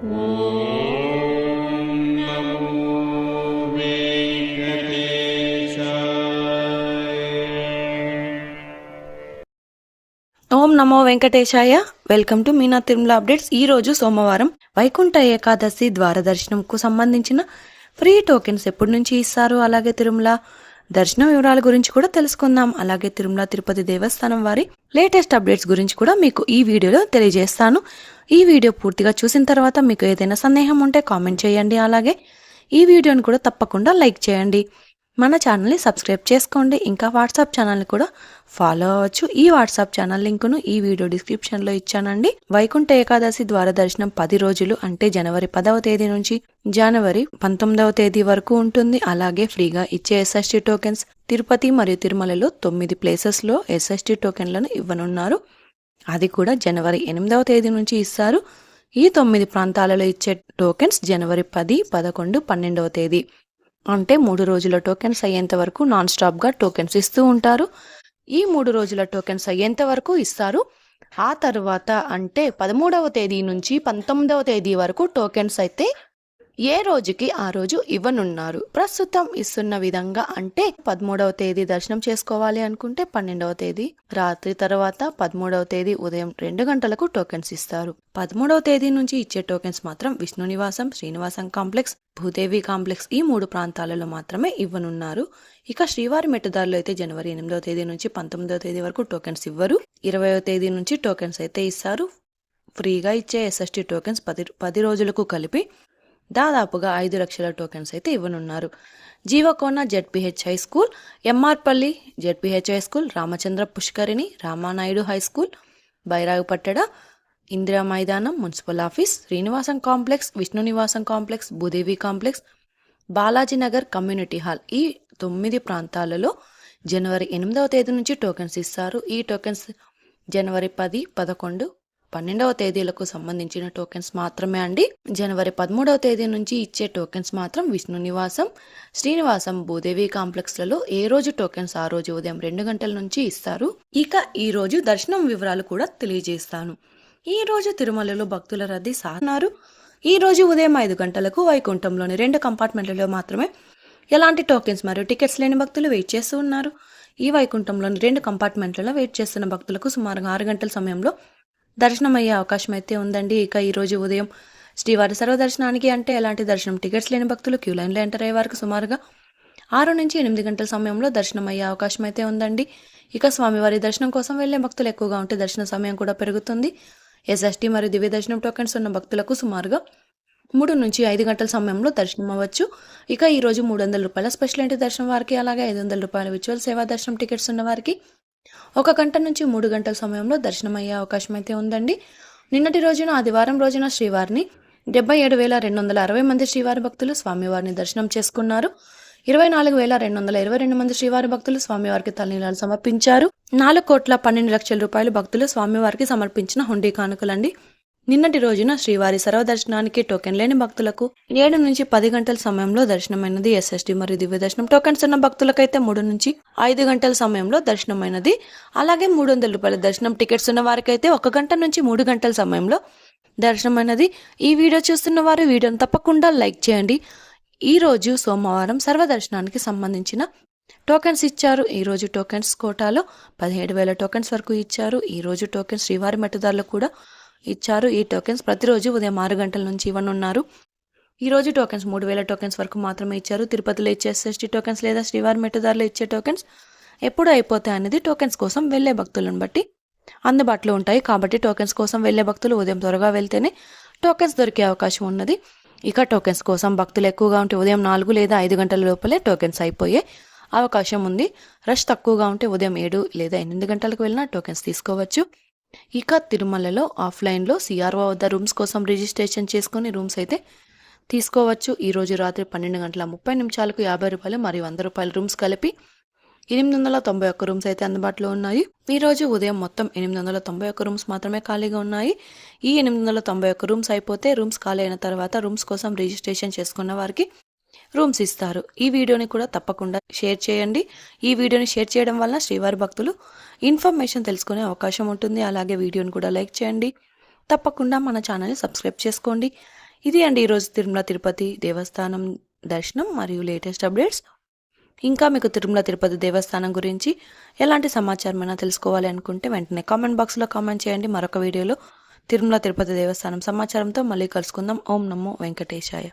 ఓం నమో వెంకటేశాయ. Welcome to Meena Tirumala updates. ఈ రోజు సోమవారం వైకుంఠ ఏకాదశి ద్వార దర్శనంకు సంబంధించిన ఫ్రీ టోకెన్స్ ఎప్పటి నుంచి ఇస్తారు? అలాగే తిరుమల దర్శన వివరాల గురించి కూడా తెలుసుకుందాం. అలాగే తిరుమల తిరుపతి దేవస్థానం వారి లేటెస్ట్ అప్డేట్స్ గురించి కూడా మీకు ఈ వీడియోలో తెలియజేస్తాను. ఈ వీడియో పూర్తిగా చూసిన తర్వాత మీకు ఏదైనా సందేహం ఉంటే కామెంట్ చేయండి. అలాగే ఈ వీడియోని కూడా తప్పకుండా లైక్ చేయండి. మన ఛానల్ని సబ్స్క్రైబ్ చేసుకోండి. ఇంకా వాట్సాప్ ఛానల్ని కూడా ఫాలో అవ్వచ్చు. ఈ వాట్సాప్ ఛానల్ లింకును ఈ వీడియో డిస్క్రిప్షన్లో ఇచ్చానండి. వైకుంఠ ఏకాదశి ద్వార దర్శనం పది రోజులు అంటే జనవరి పదవ తేదీ నుంచి జనవరి పంతొమ్మిదవ తేదీ వరకు ఉంటుంది. అలాగే ఫ్రీగా ఇచ్చే ఎస్ఎస్టీ టోకెన్స్ తిరుపతి మరియు తిరుమలలో తొమ్మిది ప్లేసెస్లో ఎస్ఎస్టీ టోకెన్లను ఇవ్వనున్నారు. అది కూడా జనవరి ఎనిమిదవ తేదీ నుంచి ఇస్తారు. ఈ తొమ్మిది ప్రాంతాలలో ఇచ్చే టోకెన్స్ జనవరి పది పదకొండు పన్నెండవ తేదీ. అంటే మూడు రోజుల టోకెన్స్ అయ్యేంత వరకు నాన్ స్టాప్గా టోకెన్స్ ఇస్తూ ఉంటారు. ఈ మూడు రోజుల టోకెన్స్ అయ్యేంత వరకు ఇస్తారు. ఆ తర్వాత అంటే పదమూడవ తేదీ నుంచి పంతొమ్మిదవ తేదీ వరకు టోకెన్స్ అయితే ఏ రోజుకి ఆ రోజు ఇవ్వనున్నారు. ప్రస్తుతం ఇస్తున్న విధంగా అంటే పదమూడవ తేదీ దర్శనం చేసుకోవాలి అనుకుంటే పన్నెండవ తేదీ రాత్రి తర్వాత పదమూడవ తేదీ ఉదయం రెండు గంటలకు టోకెన్స్ ఇస్తారు. పదమూడవ తేదీ నుంచి ఇచ్చే టోకెన్స్ మాత్రం విష్ణు నివాసం శ్రీనివాసం కాంప్లెక్స్ భూదేవి కాంప్లెక్స్ ఈ మూడు ప్రాంతాలలో మాత్రమే ఇవ్వనున్నారు. ఇక శ్రీవారి మెట్టుదారులు అయితే జనవరి ఎనిమిదవ తేదీ నుంచి పంతొమ్మిదవ తేదీ వరకు టోకెన్స్ ఇవ్వరు. ఇరవయో తేదీ నుంచి టోకెన్స్ అయితే ఇస్తారు. ఫ్రీగా ఇచ్చే ఎస్ఎస్టీ టోకెన్స్ పది పది రోజులకు కలిపి దాదాపుగా ఐదు లక్షల టోకెన్స్ అయితే ఇవ్వనున్నారు. Jeevakona ZPH high school MRPalli ZPH high school Ramachandra Pushkarini Ramanaidu high school Bairagipatteda Indira మైదానం municipal office Srinivasam complex Vishnu Nivasam complex Bhudevi complex Balajinagar community hall ఈ తొమ్మిది ప్రాంతాలలో జనవరి ఎనిమిదవ తేదీ నుంచి టోకెన్స్ ఇస్తారు. ఈ టోకెన్స్ జనవరి పది పదకొండు పన్నెండవ తేదీలకు సంబంధించిన టోకెన్స్ మాత్రమే అండి. జనవరి పదమూడవ తేదీ నుంచి ఇచ్చే టోకెన్స్ మాత్రం విష్ణు నివాసం శ్రీనివాసం భూదేవి కాంప్లెక్స్లలో ఏ రోజు టోకెన్స్ ఆ రోజు ఉదయం రెండు గంటల నుంచి ఇస్తారు. ఇక ఈ రోజు దర్శనం వివరాలు కూడా తెలియజేస్తాను. ఈ రోజు తిరుమలలో భక్తుల రద్దీ సాగినారు ఈ రోజు ఉదయం ఐదు గంటలకు వైకుంఠంలోని రెండు కంపార్ట్మెంట్లలో మాత్రమే ఎలాంటి టోకెన్స్ మరియు టికెట్స్ లేని భక్తులు వెయిట్ చేస్తూ ఉన్నారు. ఈ వైకుంఠంలోని రెండు కంపార్ట్మెంట్లలో వెయిట్ చేస్తున్న భక్తులకు సుమారుగా ఆరు గంటల సమయంలో దర్శనమయ్యే అవకాశం అయితే ఉందండి. ఇక ఈరోజు ఉదయం శ్రీవారి సర్వదర్శనానికి అంటే ఎలాంటి దర్శనం టికెట్స్ లేని భక్తులు క్యూ లైన్లో ఎంటర్ అయ్యే వారికి సుమారుగా ఆరు నుంచి ఎనిమిది గంటల సమయంలో దర్శనం అయ్యే అవకాశం అయితే ఉందండి. ఇక స్వామివారి దర్శనం కోసం వెళ్ళే భక్తులు ఎక్కువగా ఉంటే దర్శన సమయం కూడా పెరుగుతుంది. ఎస్ఎస్టీ మరియు దివ్య దర్శనం టోకెన్స్ ఉన్న భక్తులకు సుమారుగా మూడు నుంచి ఐదు గంటల సమయంలో దర్శనం అవ్వచ్చు. ఇక ఈరోజు మూడు వందల రూపాయల స్పెషల్ ఎంట్రీ దర్శనం వారికి? అలాగే ఐదు వందల రూపాయల విచువల్ సేవా దర్శనం టికెట్స్ ఉన్న వారికి ఒక గంట నుంచి మూడు గంటల సమయంలో దర్శనం అయ్యే అవకాశం అయితే ఉందండి. నిన్నటి రోజున ఆదివారం రోజున శ్రీవారిని డెబ్బై ఏడు వేల రెండు వందల అరవై మంది శ్రీవారి భక్తులు స్వామివారిని దర్శనం చేసుకున్నారు. ఇరవై నాలుగు వేల రెండు వందల ఇరవై రెండు మంది శ్రీవారి భక్తులు స్వామివారికి తలనీలాలు సమర్పించారు. నాలుగు కోట్ల పన్నెండు లక్షల రూపాయలు భక్తులు స్వామివారికి సమర్పించిన హుండీ కానుకలండి. నిన్నటి రోజున శ్రీవారి సర్వదర్శనానికి టోకెన్ లేని భక్తులకు ఏడు నుంచి పది గంటల సమయంలో దర్శనమైనది ఎస్ఎస్టీ మరియు దివ్య దర్శనం. టోకెన్స్ ఉన్న భక్తులకైతే మూడు నుంచి ఐదు గంటల సమయంలో దర్శనమైనది. అలాగే మూడు వందల రూపాయల దర్శనం టికెట్స్ ఉన్న వారికైతే ఒక గంట నుంచి మూడు గంటల సమయంలో దర్శనమైనది. ఈ వీడియో చూస్తున్న వారు వీడియోను తప్పకుండా లైక్ చేయండి. ఈ రోజు సోమవారం సర్వదర్శనానికి సంబంధించిన టోకెన్స్ ఇచ్చారు. ఈరోజు టోకెన్స్ కోటాలో పదిహేడు వేల టోకెన్స్ వరకు ఇచ్చారు. ఈ రోజు టోకెన్స్ శ్రీవారి మెట్టుదారులు కూడా ఇచ్చారు ఈ టోకెన్స్. ప్రతిరోజు ఉదయం ఆరు గంటల నుంచి ఇవ్వనున్నారు. ఈ రోజు టోకెన్స్ మూడు వేల టోకెన్స్ వరకు మాత్రమే ఇచ్చారు. తిరుపతిలో ఇచ్చే ఎస్ఎస్టీ టోకెన్స్ లేదా శ్రీవారి మెట్టుదారులు ఇచ్చే టోకెన్స్ ఎప్పుడు అయిపోతాయి అనేది టోకెన్స్ కోసం వెళ్ళే భక్తులను బట్టి అందుబాటులో ఉంటాయి. కాబట్టి టోకెన్స్ కోసం వెళ్ళే భక్తులు ఉదయం త్వరగా వెళ్తేనే టోకెన్స్ దొరికే అవకాశం ఉన్నది. ఇక టోకెన్స్ కోసం భక్తులు ఎక్కువగా ఉంటే ఉదయం నాలుగు లేదా ఐదు గంటల లోపలే టోకెన్స్ అయిపోయే అవకాశం ఉంది. రష్ తక్కువగా ఉంటే ఉదయం ఏడు లేదా ఎనిమిది గంటలకు వెళ్ళినా టోకెన్స్ తీసుకోవచ్చు. ఇక తిరుమలలో ఆఫ్లైన్లో సిఆర్ఓ వద్ద రూమ్స్ కోసం రిజిస్ట్రేషన్ చేసుకుని రూమ్స్ అయితే తీసుకోవచ్చు. ఈరోజు రాత్రి పన్నెండు గంటల ముప్పై నిమిషాలకు యాభై రూపాయలు మరియు వంద రూపాయల రూమ్స్ కలిపి ఎనిమిది వందల తొంభై ఒక్క రూమ్స్ అయితే అందుబాటులో ఉన్నాయి. ఈ రోజు ఉదయం మొత్తం ఎనిమిది వందల తొంభై ఒక్క రూమ్స్ మాత్రమే ఖాళీగా ఉన్నాయి. ఈ ఎనిమిది వందల తొంభై ఒక్క రూమ్స్ అయిపోతే రూమ్స్ ఖాళీ అయిన తర్వాత రూమ్స్ కోసం రిజిస్ట్రేషన్ చేసుకున్న వారికి రూమ్స్ ఇస్తారు. ఈ వీడియోని కూడా తప్పకుండా షేర్ చేయండి. ఈ వీడియోని షేర్ చేయడం వల్ల శ్రీవారి భక్తులు ఇన్ఫర్మేషన్ తెలుసుకునే అవకాశం ఉంటుంది. అలాగే వీడియోని కూడా లైక్ చేయండి. తప్పకుండా మన ఛానల్ని సబ్స్క్రైబ్ చేసుకోండి. ఇది అండి ఈరోజు తిరుమల తిరుపతి దేవస్థానం దర్శనం మరియు లేటెస్ట్ అప్డేట్స్. ఇంకా మీకు తిరుమల తిరుపతి దేవస్థానం గురించి ఎలాంటి సమాచారం అయినా తెలుసుకోవాలి అనుకుంటే వెంటనే కామెంట్ బాక్స్లో కామెంట్ చేయండి. మరొక వీడియోలో తిరుమల తిరుపతి దేవస్థానం సమాచారంతో మళ్ళీ కలుసుకుందాం. ఓం నమో వెంకటేశాయ.